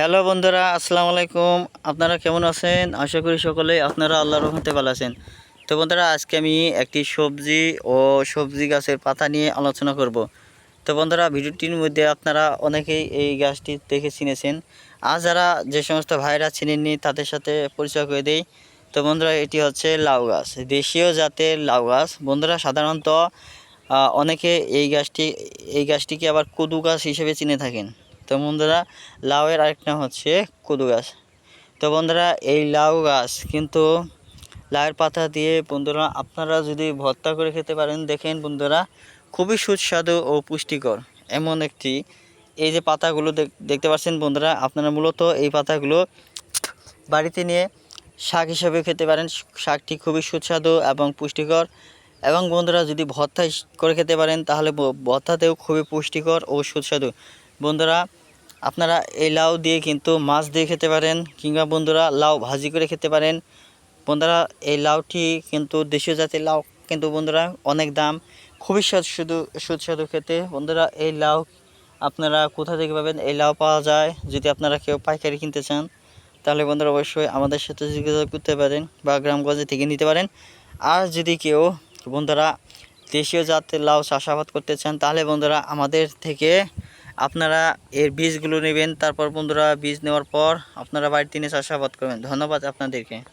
Hello বন্ধুরা, আসসালামু আলাইকুম। আপনারা কেমন আছেন? আশা করি সকলে আপনারা আল্লাহর রহমতে ভালো আছেন। তো বন্ধুরা, আজকে আমি একটি সবজি ও সবজি গাছের পাতা নিয়ে আলোচনা করব। তো বন্ধুরা, ভিডিওটির মধ্যে আপনারা অনেকেই এই গাছটি দেখে চিনেছেন। আর যারা যে সমস্ত ভাইরা চিনেননি, তাদের সাথে পরিচয় করে দেই। তো বন্ধুরা, এটি হচ্ছে লাউ গাছ, দেশীয় জাতের লাউ গাছ। বন্ধুরা, সাধারণত অনেকে এই গাছটি, এই গাছটিকে আবার কদু গাছ হিসেবে চিনে থাকেন। তো বন্ধুরা, লাউয়ের আরেক নাম হচ্ছে কদু গাছ। তো বন্ধুরা, এই লাউ গাছ কিন্তু লাউয়ের পাতা দিয়ে বন্ধুরা, আপনারা যদি ভর্তা করে খেতে পারেন, দেখেন বন্ধুরা, খুবই সুস্বাদু ও পুষ্টিকর। এমন একটি, এই যে পাতাগুলো দেখ- দেখতে পাচ্ছেন বন্ধুরা, আপনারা মূলত এই পাতাগুলো বাড়িতে নিয়ে শাক হিসেবে খেতে পারেন। শাকটি খুবই সুস্বাদু এবং পুষ্টিকর। এবং বন্ধুরা, যদি ভর্তা করে খেতে পারেন, তাহলে ভর্তাতেও খুবই পুষ্টিকর ও সুস্বাদু। বন্ধুরা আপনারা এই লাউ দিয়ে কিন্তু মাছ দিয়ে খেতে পারেন কিংবা বন্ধুরা লাউ ভাজি করে খেতে পারেন। বন্ধুরা, এই লাউটি কিন্তু দেশীয় জাতের লাউ কিন্তু বন্ধুরা অনেক দাম, খুবই সুস্বাদু সুস্বাদু খেতে। বন্ধুরা, এই লাউ আপনারা কোথা থেকে পাবেন? এই লাউ পাওয়া যায় যদি আপনারা কেউ পাইকারি কিনতে চান, তাহলে বন্ধুরা অবশ্যই আমাদের সাথে যোগাযোগ করতে পারেন বা গ্রামগঞ্জে থেকে নিতে পারেন। আর যদি কেউ বন্ধুরা দেশীয় জাতের লাউ চাষাবাদ করতে চান, তাহলে বন্ধুরা আমাদের থেকে আপনারা এর বীজগুলো নেবেন, তারপর বন্ধুরা বীজ নেওয়ার পর আপনারা বাড়িতে নিয়ে চাষাবাদ করবেন। ধন্যবাদ আপনাদেরকে।